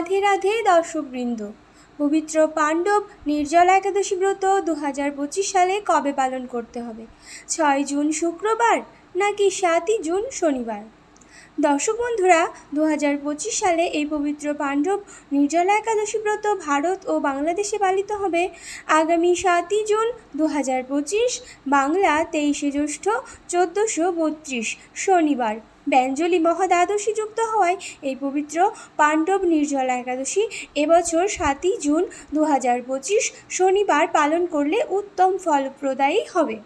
রাধে রাধে দর্শকবৃন্দ। পবিত্র পাণ্ডব নির্জলা একাদশী ব্রত দু হাজার পঁচিশ সালে কবে পালন করতে হবে? ছয় জুন শুক্রবার নাকি সাতই জুন শনিবার? দর্শক বন্ধুরা দু হাজার পঁচিশ সালে এই পবিত্র পাণ্ডব নির্জলা একাদশী ব্রত ভারত ও বাংলাদেশে পালিত হবে। আগামী সাতই জুন দু হাজার পঁচিশ, বাংলা তেইশে জ্যৈষ্ঠ চোদ্দোশো বত্রিশ, শনিবার। ব্যঞ্জলি মহাদ্বাদশী যুক্ত হওয়ায় এই পবিত্র পাণ্ডব নির্জলা একাদশী এবছর সাতই জুন দু হাজার পঁচিশ শনিবার পালন করলে উত্তম ফলপ্রদায়ী হবে।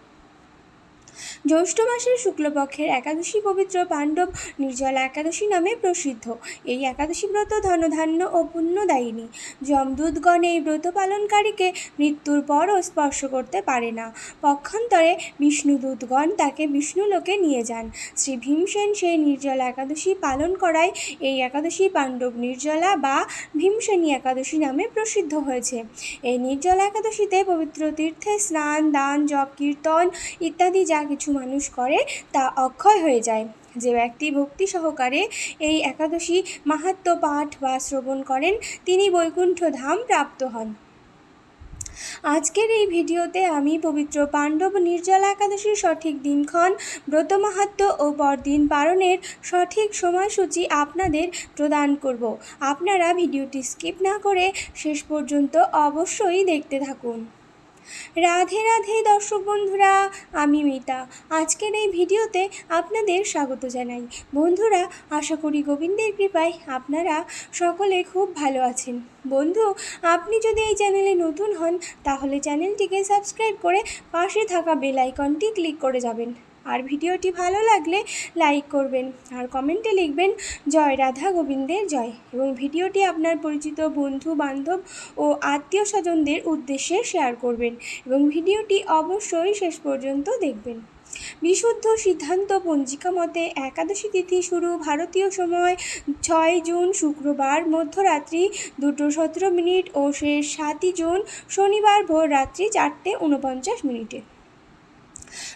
জ্যৈষ্ঠ মাসের শুক্লপক্ষের একাদশী পবিত্র পাণ্ডব নির্জলা একাদশী নামে প্রসিদ্ধ। এই একাদশী ব্রত ধনধান্য ও পুণ্যদায়িনী। যমদূতগণ এই ব্রত পালনকারীকে মৃত্যুর পরও স্পর্শ করতে পারে না। পক্ষান্তরে বিষ্ণুদূতগণ তাকে বিষ্ণুলোকে নিয়ে যান। শ্রী ভীমসেন সেই নির্জলা একাদশী পালন করায় এই একাদশী পাণ্ডব নির্জলা বা ভীমসেনী একাদশী নামে প্রসিদ্ধ হয়েছে। এই নির্জলা একাদশীতে পবিত্র তীর্থে স্নান, দান, জপ, কীর্তন ইত্যাদি যা কিছু মানুষ করে, তা অক্ষয় হয়ে যায়। যে ব্যক্তি ভক্তি সহকারে এই একাদশী মাহাত্ম্য পাঠ বা শ্রবণ করেন, তিনি বৈকুণ্ঠ ধাম প্রাপ্ত হন। আজকের এই ভিডিওতে আমি পবিত্র পাণ্ডব নির্জলা একাদশীর সঠিক দিনক্ষণ, ব্রত মাহাত্ম্য ও পরদিন পালনের সঠিক সময়সূচি আপনাদের প্রদান করব। আপনারা ভিডিওটি স্কিপ না করে শেষ পর্যন্ত অবশ্যই দেখতে থাকুন। রাধে রাধে দর্শক বন্ধুরা, আমি মিতা। আজকের এই ভিডিওতে আপনাদের স্বাগত জানাই। বন্ধুরা, আশা করি গোবিন্দের কৃপায় আপনারা সকলে খুব ভালো আছেন। বন্ধু, আপনি যদি এই চ্যানেলে নতুন হন, তাহলে চ্যানেলটিকে সাবস্ক্রাইব করে পাশে থাকা বেল আইকনটি ক্লিক করে যাবেন। আর ভিডিওটি ভালো লাগলে লাইক করবেন আর কমেন্টে লিখবেন, জয় রাধা গোবিন্দের জয়। এবং ভিডিওটি আপনার পরিচিত বন্ধু, বান্ধব ও আত্মীয় স্বজনদের উদ্দেশ্যে শেয়ার করবেন এবং ভিডিওটি অবশ্যই শেষ পর্যন্ত দেখবেন। বিশুদ্ধ সিদ্ধান্ত পঞ্জিকা মতে একাদশী তিথি শুরু ভারতীয় সময় ছয় জুন শুক্রবার মধ্যরাত্রি দুটো সতেরো মিনিট ও শেষ সাতই জুন শনিবার ভোর রাত্রি চারটে উনপঞ্চাশ মিনিটে।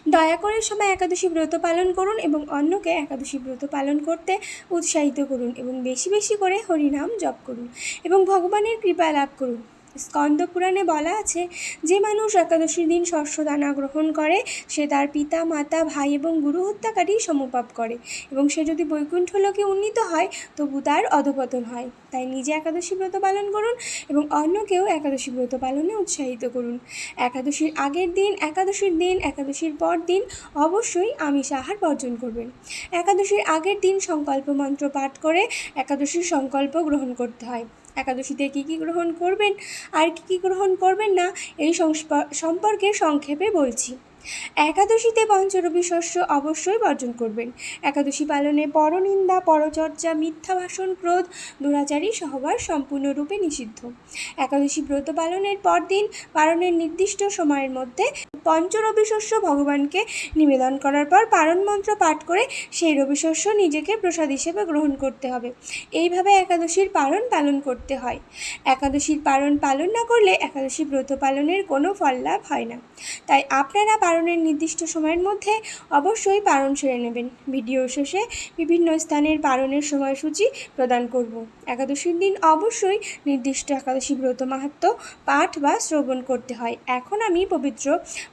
দয়া করে সবাই একাদশী ব্রত পালন করুন এবং অন্যকে একাদশী ব্রত পালন করতে উৎসাহিত করুন এবং বেশি বেশি করে হরিনাম জপ করুন এবং ভগবানের কৃপা লাভ করুন। স্কন্দ পুরাণে বলা আছে, যে মানুষ একাদশীর দিন শস্য দানা গ্রহণ করে, সে তার পিতা, মাতা, ভাই এবং গুরু হত্যাকারী সমপাপ করে। এবং সে যদি বৈকুণ্ঠ লোকে উন্নীত হয়, তবু তার অধপতন হয়। তাই নিজে একাদশী ব্রত পালন করুন এবং অন্যকেও একাদশী ব্রত পালনে উৎসাহিত করুন। একাদশীর আগের দিন, একাদশীর দিন, একাদশীর পর দিন অবশ্যই আমিষ আহার বর্জন করবেন। একাদশীর আগের দিন সংকল্প মন্ত্র পাঠ করে একাদশীর সংকল্প গ্রহণ করতে হয়। একাদশীতে কী কী গ্রহণ করবেন, আর কী কী গ্রহণ করবেন না, এই সম্পর্কে সংক্ষেপে বলছি। একাদশীতে পঞ্চরবি শস্য অবশ্যই বর্জন করবেন। একাদশী পালনে পরনিন্দা পরচর্চা মিথ্যা ভাষণ, ক্রোধ, দুরাচারী সহবাস সম্পূর্ণরূপে নিষিদ্ধ। একাদশী ব্রত পালনের পরদিন পালনের নির্দিষ্ট সময়ের মধ্যে পঞ্চরবি শস্য ভগবানকে নিবেদন করার পর পারণ মন্ত্র পাঠ করে সেই রবি শস্য নিজেকে প্রসাদ হিসেবে গ্রহণ করতে হবে। এইভাবে একাদশীর পালন পালন করতে হয়। একাদশীর পালন পালন না করলে একাদশী ব্রত পালনের কোনো ফল লাভ হয় না। তাই আপনারা পালনের নির্দিষ্ট সময়ের মধ্যে অবশ্যই পারণ সেরে নেবেন। ভিডিও শেষে বিভিন্ন স্থানের পারণের সময়সূচি প্রদান করব। একাদশীর দিন অবশ্যই নির্দিষ্ট একাদশী ব্রত মাহাত্ম, পাঠ বা শ্রবণ করতে হয়। এখন আমি পবিত্র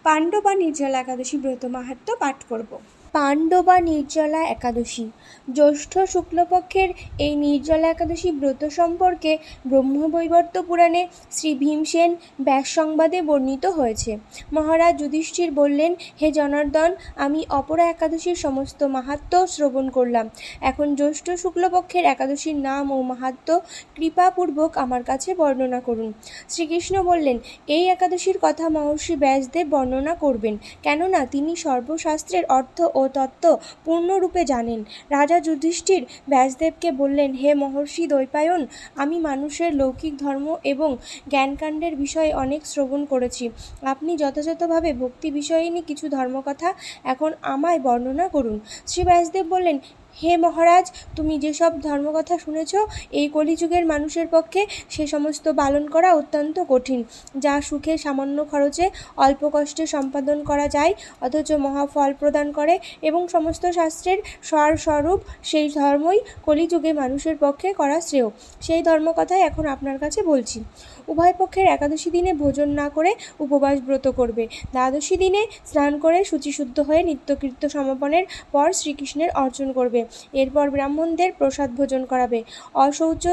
পাণ্ডব বা নির্জল একাদশী ব্রত মাহাত্ম পাঠ করব। পাণ্ডবা নির্জলা একাদশী। জ্যৈষ্ঠ শুক্লপক্ষের এই নির্জলা একাদশী ব্রত সম্পর্কে ব্রহ্মবৈবর্ত পুরাণে শ্রী ভীমসেন ব্যাস সংবাদে বর্ণিত হয়েছে। মহারাজ যুধিষ্ঠির বললেন, হে জনার্দন, আমি অপরা একাদশীর সমস্ত মাহাত্ম শ্রবণ করলাম। এখন জ্যৈষ্ঠ শুক্লপক্ষের একাদশীর নাম ও মাহাত্ম কৃপাপূর্বক আমার কাছে বর্ণনা করুন। শ্রীকৃষ্ণ বললেন, এই একাদশীর কথা মহর্ষি ব্যাসদেব বর্ণনা করবেন। কেননা তিনি সর্বশাস্ত্রের অর্থ ও তত্ত্ব পূর্ণরূপে জানেন। রাজা যুধিষ্ঠির ব্যাসদেবকে বললেন, হে মহর্ষি দৈপায়ন আমি মানুষের লৌকিক ধর্ম এবং জ্ঞানকাণ্ডের বিষয়ে অনেক শ্রবণ করেছি। আপনি যথাযথভাবে ভক্তি বিষয়িনী কিছু ধর্মকথা এখন আমায় বর্ণনা করুন। শ্রী ব্যাসদেব বললেন হে মহারাজ, তুমি যেসব ধর্মকথা শুনেছ, এই কলিযুগের মানুষের পক্ষে সে সমস্ত পালন করা অত্যন্ত কঠিন, যা সুখে সামান্য খরচে অল্প কষ্টে সম্পাদন করা যায়, অথচ মহাফল প্রদান করে এবং সমস্ত শাস্ত্রের স্বর স্বরূপ সেই ধর্মই কলিযুগে মানুষের পক্ষে করা শ্রেয়। সেই ধর্মকথাই এখন আপনার কাছে বলছি। উভয় পক্ষের একাদশী দিনে ভোজন না করে উপবাস ব্রত করবে। দ্বাদশী দিনে স্নান করে শুচিশুদ্ধ হয়ে নিত্যকৃত্য সমাপনের পর শ্রীকৃষ্ণের অর্জন করবে। এরপর ব্রাহ্মণদের প্রসাদ ভোজন করাবে। অশৌচ,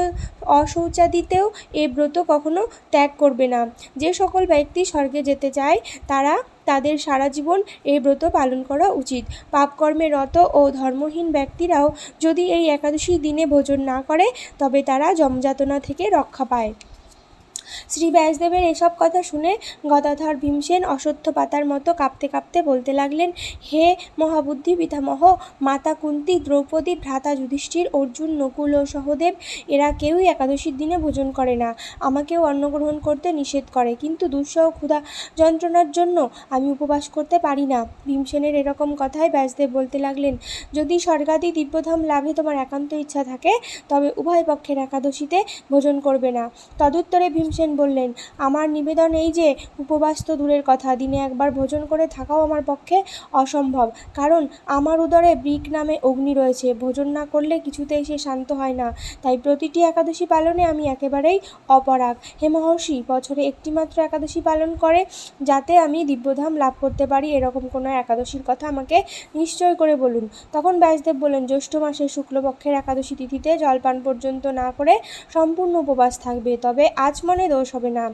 অশৌচাদিতেও এ ব্রত কখনো ত্যাগ করবে না। যে সকল ব্যক্তি স্বর্গে যেতে চায়, তারা তাদের সারা জীবন এই ব্রত পালন করা উচিত। পাপকর্মে রত ও ধর্মহীন ব্যক্তিরাও যদি এই একাদশী দিনে ভোজন না করে, তবে তারা যমযাতনা থেকে রক্ষা পায়। শ্রী ব্যাসদেবের এসব কথা শুনে গদাধর ভীমসেন অশ্বত্থ পাতার মতো কাঁপতে কাঁপতে বলতে লাগলেন, হে মহাবুদ্ধি পিতামহ, মাতা কুন্তি, দ্রৌপদী, ভ্রাতা যুধিষ্ঠির, অর্জুন, নকুল ও সহদেব, এরা কেউই একাদশীর দিনে ভোজন করে না। আমাকেও অন্ন গ্রহণ করতে নিষেধ করে, কিন্তু দুঃসহ ক্ষুধা যন্ত্রণার জন্য আমি উপবাস করতে পারি না। ভীমসেনের এরকম কথায় ব্যাসদেব বলতে লাগলেন, যদি স্বর্গাদি দিব্যধাম লাভে তোমার একান্ত ইচ্ছা থাকে, তবে উভয় পক্ষের একাদশীতে ভোজন করবে না। তদুত্তরে ভীমসেন বললেন, আমার নিবেদন এই যে, উপবাস তো দূরের কথা, দিনে একবার ভোজন করে থাকাও আমার পক্ষে অসম্ভব। কারণ আমার উদরে ব্রিক নামে অগ্নি রয়েছে, ভোজন না করলে কিছুতেই সে শান্ত হয় না। তাই প্রতিটি একাদশী পালনে আমি একেবারেই অপরাগ। হে মহর্ষি, বছরে একটিমাত্র একাদশী পালন করে, যাতে আমি দিব্যধাম লাভ করতে পারি, এরকম কোনো একাদশীর কথা আমাকে নিশ্চয় করে বলুন। তখন ব্যাসদেব বলেন জ্যৈষ্ঠ মাসের শুক্লপক্ষের একাদশী তিথিতে জলপান পর্যন্ত না করে সম্পূর্ণ উপবাস থাকবে। তবে আজ মনে দোষ হবে না।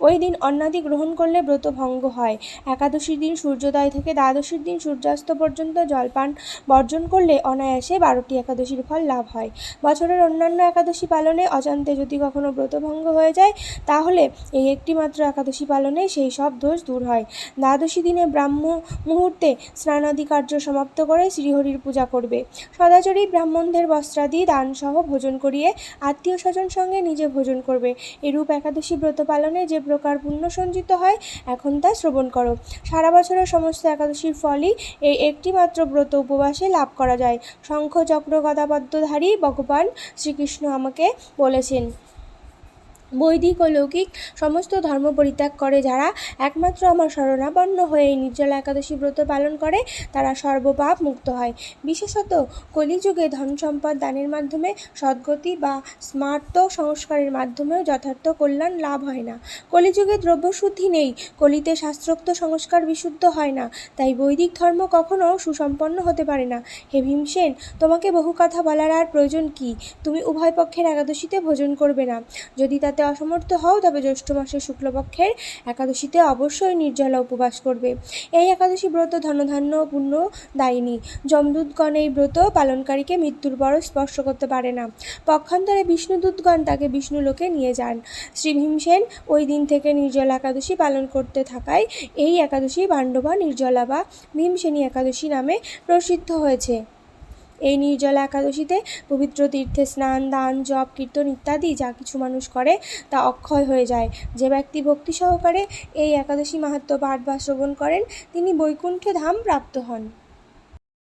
ওই দিন অন্নাদি গ্রহণ করলে ব্রত ভঙ্গ হয়। একাদশীর দিন সূর্যোদয় থেকে দ্বাদশীর দিন সূর্যাস্ত পর্যন্ত জলপান বর্জন করলে অনায়াসে বারোটি একাদশীর ফল লাভ হয়। বছরের অন্যান্য একাদশী পালনে অজান্তে যদি কখনো ব্রতভঙ্গ হয়ে যায়, তাহলে এই একটি মাত্র একাদশী পালনে সেই সব দোষ দূর হয়। দ্বাদশী দিনে ব্রাহ্ম মুহূর্তে স্নানাদি কার্য সমাপ্ত করে শ্রীহরির পূজা করবে। সদাচরী ব্রাহ্মণদের বস্ত্রাদি, দানসহ ভোজন করিয়ে আত্মীয় স্বজন সঙ্গে নিজে ভোজন করবে। এরূপ একাদশী ব্রত পালনে যে প্রকার পুণ্য সঞ্চিত হয়, এখন তা শ্রবণ করো। সারা বছরের সমস্ত একাদশীর ফলই এই একটিমাত্র ব্রত উপবাসে লাভ করা যায়। শঙ্খ, চক্র গদাপদ্মধারী ভগবান শ্রীকৃষ্ণ আমাকে বলেছেন বৈদিক ও লৌকিক সমস্ত ধর্ম পরিত্যাগ করে যারা একমাত্র আমার শরণাপন্ন হয়ে নির্জলা একাদশী ব্রত পালন করে, তারা সর্বপাপ মুক্ত হয়। বিশেষত কলিযুগে ধন সম্পদ দানের মাধ্যমে সদ্গতি বা স্মার্ত সংস্কারের মাধ্যমেও যথার্থ কল্যাণ লাভ হয় না। কলিযুগে দ্রব্যশুদ্ধি নেই, কলিতে শাস্ত্রোক্ত সংস্কার বিশুদ্ধ হয় না, তাই বৈদিক ধর্ম কখনো সুসম্পন্ন হতে পারে না। হে ভীমসেন তোমাকে বহু কথা বলার আর প্রয়োজন কি? তুমি উভয় পক্ষের একাদশীতে ভোজন করবে না। যদি তাতে অসমর্থ হও, তবে জ্যৈষ্ঠ মাসের শুক্লপক্ষের একাদশীতে অবশ্যই নির্জলা উপবাস করবে। এই একাদশী ব্রত ধনধান্য পুণ্য দায়িনী। যমদূতগণ এই ব্রত পালনকারীকে মৃত্যুর পরও স্পর্শ করতে পারে না। পক্ষান্তরে বিষ্ণুদূতগণ তাকে বিষ্ণুলোকে নিয়ে যান। শ্রী ভীমসেন ওই দিন থেকে নির্জলা একাদশী পালন করতে থাকায় এই একাদশী পাণ্ডবা, নির্জলা বা ভীমসেনী একাদশী নামে প্রসিদ্ধ হয়েছে। এই নির্জলা একাদশীতে পবিত্র তীর্থে স্নান, দান, জপ, কীর্তন ইত্যাদি যা কিছু মানুষ করে তা অক্ষয় হয়ে যায়। যে ব্যক্তি ভক্তি সহকারে এই একাদশী মাহাত্ম পাঠ বা শ্রবণ করেন, তিনি বৈকুণ্ঠ ধাম প্রাপ্ত হন।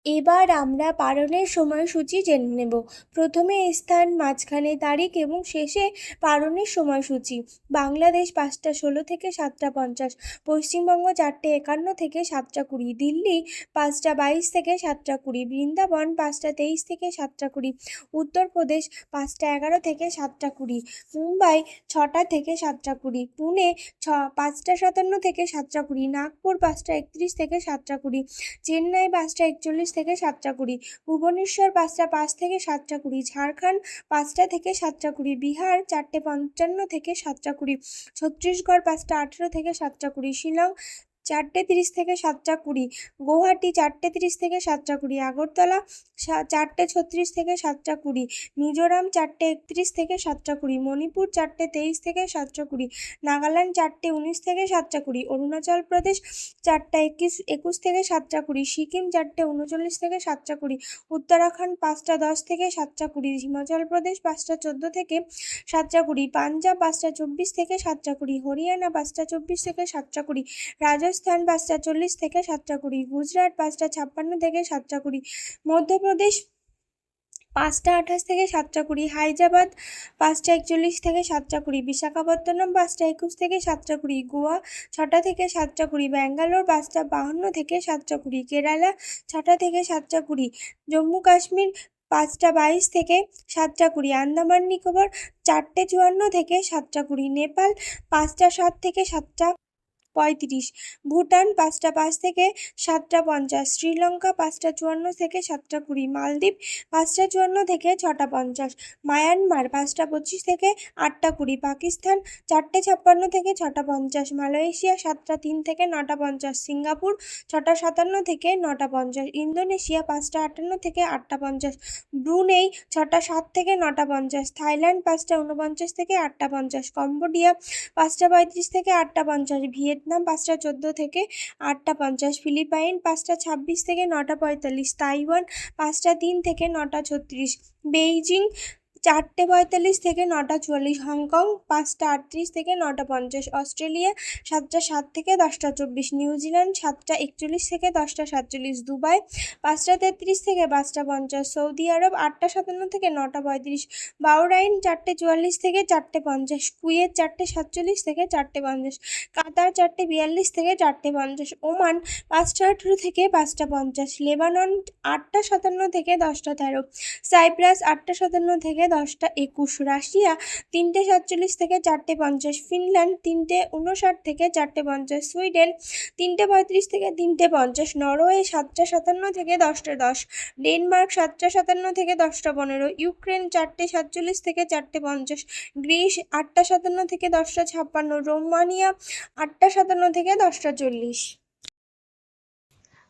এবার আমরা পালনের সময়সূচি জেনে নেব। প্রথমে স্থান, মাঝখানে তারিখ এবং শেষে পালনের সময়সূচি। বাংলাদেশ পাঁচটা ষোলো থেকে সাতটা পঞ্চাশ, পশ্চিমবঙ্গ চারটে একান্ন থেকে সাতটা কুড়ি, দিল্লি পাঁচটা বাইশ থেকে সাতটা কুড়ি, বৃন্দাবন পাঁচটা তেইশ থেকে সাতটা কুড়ি, উত্তরপ্রদেশ পাঁচটা এগারো থেকে সাতটা কুড়ি, মুম্বাই ছটা থেকে সাতটা কুড়ি, পুনে ছ, পাঁচটা সাতান্ন থেকে সাতটা কুড়ি, নাগপুর পাঁচটা একত্রিশ থেকে সাতটা কুড়ি, চেন্নাই পাঁচটা একচল্লিশ থেকে সাতটা কুড়ি, ভুবনেশ্বর পাঁচটা পাঁচ থেকে সাতটা কুড়ি, ঝাড়খণ্ড পাঁচটা থেকে সাতটা কুড়ি, বিহার চারটে পঞ্চান্ন থেকে সাতটা কুড়ি, ছত্তিশগড় পাঁচটা আঠেরো থেকে সাতটা কুড়ি, শিলং চারটে তিরিশ থেকে সাতটা কুড়ি গৌহাটি চারটে তিরিশ থেকে সাতটা কুড়ি আগরতলা চারটে ছত্রিশ থেকে সাতটা কুড়ি মিজোরাম চারটে একত্রিশ থেকে সাতটা কুড়ি মণিপুর চারটে তেইশ থেকে সাতটা কুড়ি নাগাল্যান্ড চারটে উনিশ থেকে সাতটা কুড়ি অরুণাচল প্রদেশ চারটা একুশ একুশ থেকে সাতটা কুড়ি সিকিম চারটে উনচল্লিশ থেকে সাতটা কুড়ি উত্তরাখণ্ড পাঁচটা দশ থেকে সাতটা কুড়ি হিমাচল প্রদেশ পাঁচটা চোদ্দ থেকে সাতটা কুড়ি পাঞ্জাব পাঁচটা চব্বিশ থেকে সাতটা কুড়ি হরিয়ানা পাঁচটা চব্বিশ থেকে সাতটা কুড়ি রাজস্থান পাঁচটা চল্লিশ থেকে সাতটা কুড়ি গুজরাট পাঁচটা ছাপ্পান্ন থেকে সাতটা কুড়ি মধ্যপ্রদেশ পাঁচটা আঠাশ থেকে সাতটা কুড়ি হায়দ্রাবাদ পাঁচটা একচল্লিশ থেকে সাতটা কুড়ি বিশাখাপত্তনম পাঁচটা একুশ থেকে সাতটা কুড়ি গোয়া ছটা থেকে সাতটা কুড়ি ব্যাঙ্গালোর পাঁচটা বাহান্ন থেকে সাতটা কুড়ি কেরালা ছটা থেকে সাতটা কুড়ি জম্মু কাশ্মীর পাঁচটা বাইশ থেকে সাতটা কুড়ি আন্দামান নিকোবর চারটে চুয়ান্ন থেকে সাতটা কুড়ি নেপাল পাঁচটা সাত থেকে সাতটা পঁয়ত্রিশ। ভুটান পাঁচটা পাঁচ থেকে সাতটা পঞ্চাশ। শ্রীলঙ্কা পাঁচটা চুয়ান্ন থেকে সাতটা কুড়ি। মালদ্বীপ পাঁচটা চুয়ান্ন থেকে ছটা পঞ্চাশ। মায়ানমার পাঁচটা পঁচিশ থেকে আটটা কুড়ি। পাকিস্তান চারটে ছাপ্পান্ন থেকে ছটা পঞ্চাশ। মালয়েশিয়া সাতটা তিন থেকে নটা পঞ্চাশ। সিঙ্গাপুর ছটা সাতান্ন থেকে নটা পঞ্চাশ। ইন্দোনেশিয়া পাঁচটা আটান্ন থেকে আটটা পঞ্চাশ। ব্রুনেই ছটা সাত থেকে নটা পঞ্চাশ। থাইল্যান্ড পাঁচটা উনপঞ্চাশ থেকে আটটা পঞ্চাশ। কম্বোডিয়া পাঁচটা পঁয়ত্রিশ থেকে আটটা পঞ্চাশ। ভিয়েতনাম পাঁচটা চোদ্দ থেকে আটটা পঞ্চাশ। ফিলিপাইন, পাঁচটা ছাব্বিশ থেকে নটা পঁয়তাল্লিশ। তাইওয়ান, পাঁচটা তিন থেকে নটা ছত্রিশ। বেইজিং চারটে পঁয়তাল্লিশ থেকে নটা চুয়াল্লিশ হংকং, পাঁচটা আটত্রিশ থেকে নটা পঞ্চাশ অস্ট্রেলিয়া, সাতটা সাত থেকে দশটা চব্বিশ নিউজিল্যান্ড, সাতটা একচল্লিশ থেকে দশটা সাতচল্লিশ দুবাই, পাঁচটা তেত্রিশ থেকে পাঁচটা পঞ্চাশ সৌদি আরব, আটটা সাতান্ন থেকে নটা পঁয়ত্রিশ বাউরাইন চারটে চুয়াল্লিশ থেকে চারটে পঞ্চাশ কুয়েত, চারটে সাতচল্লিশ থেকে চারটে পঞ্চাশ কাতার, চারটে বিয়াল্লিশ থেকে চারটে পঞ্চাশ ওমান, পাঁচটা আঠেরো থেকে পাঁচটা পঞ্চাশ লেবানন, আটটা সাতান্ন থেকে দশটা তেরো সাইপ্রাস, আটটা সাতান্ন থেকে দশটা, একুশ রাশিয়া, তিনটে সাতচল্লিশ থেকে চারটে পঞ্চাশ ফিনল্যান্ড, তিনটে উনষাট থেকে চারটে পঞ্চাশ সুইডেন, তিনটে পঁয়ত্রিশ থেকে তিনটে পঞ্চাশ নরওয়ে, সাতটা সাতান্ন থেকে দশটা দশ, ডেনমার্ক, সাতটা সাতান্ন থেকে দশটা পনেরো, ইউক্রেন, চারটে সাতচল্লিশ থেকে চারটে পঞ্চাশ, গ্রিস, আটটা সাতান্ন থেকে দশটা ছাপ্পান্ন, রোমানিয়া, আটটা সাতান্ন থেকে দশটা চল্লিশ।